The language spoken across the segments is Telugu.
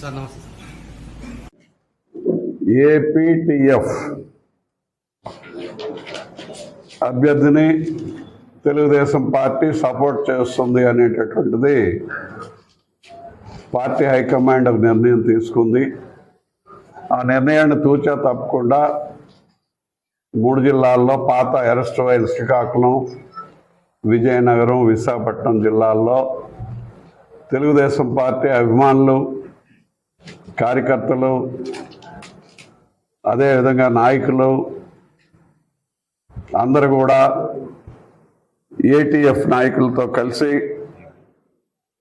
సార్ నమస్తే ఏపీటీఎఫ్ అభ్యర్థిని తెలుగుదేశం పార్టీ సపోర్ట్ చేస్తుంది అనేటటువంటిది పార్టీ హైకమాండ్ ఒక నిర్ణయం తీసుకుంది. ఆ నిర్ణయాన్ని తూచా తప్పకుండా మూడు జిల్లాల్లో పాత అరెస్ట్ వైల్ శ్రీకాకుళం విజయనగరం విశాఖపట్నం జిల్లాల్లో తెలుగుదేశం పార్టీ అభిమానులు కార్యకర్తలు అదేవిధంగా నాయకులు అందరూ కూడా ఏటీఎఫ్ నాయకులతో కలిసి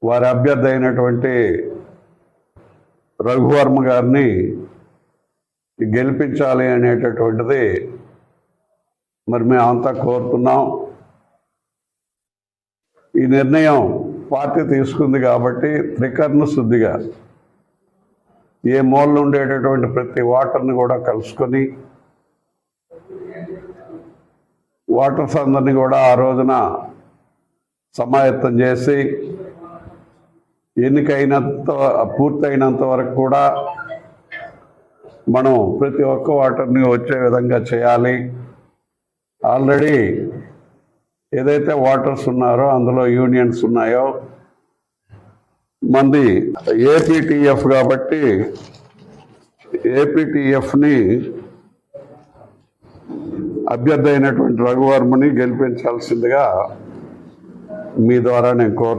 వారి అభ్యర్థి అయినటువంటి రఘువర్మ గారిని గెలిపించాలి అనేటటువంటిది మరి మేమంతా కోరుతున్నాం. ఈ నిర్ణయం పార్టీ తీసుకుంది కాబట్టి త్రికర్ణ శుద్ధిగా ఏ మూలలో ఉండేటటువంటి ప్రతి ఓటర్ని కూడా కలుసుకొని ఓటర్స్ అందరినీ కూడా ఆ రోజున సమాయత్తం చేసి ఎన్నికైనంత పూర్తయినంత వరకు కూడా మనం ప్రతి ఒక్క ఓటర్ని వచ్చే విధంగా చేయాలి. ఆల్రెడీ ఏదైతే ఓటర్స్ ఉన్నారో అందులో యూనియన్స్ ఉన్నాయో మంది ఏపీటీఎఫ్ కాబట్టి ఏపీటీఎఫ్ని అభ్యర్థి అయినటువంటి రఘువర్మని గెలిపించాల్సిందిగా మీ ద్వారా నేను కోరు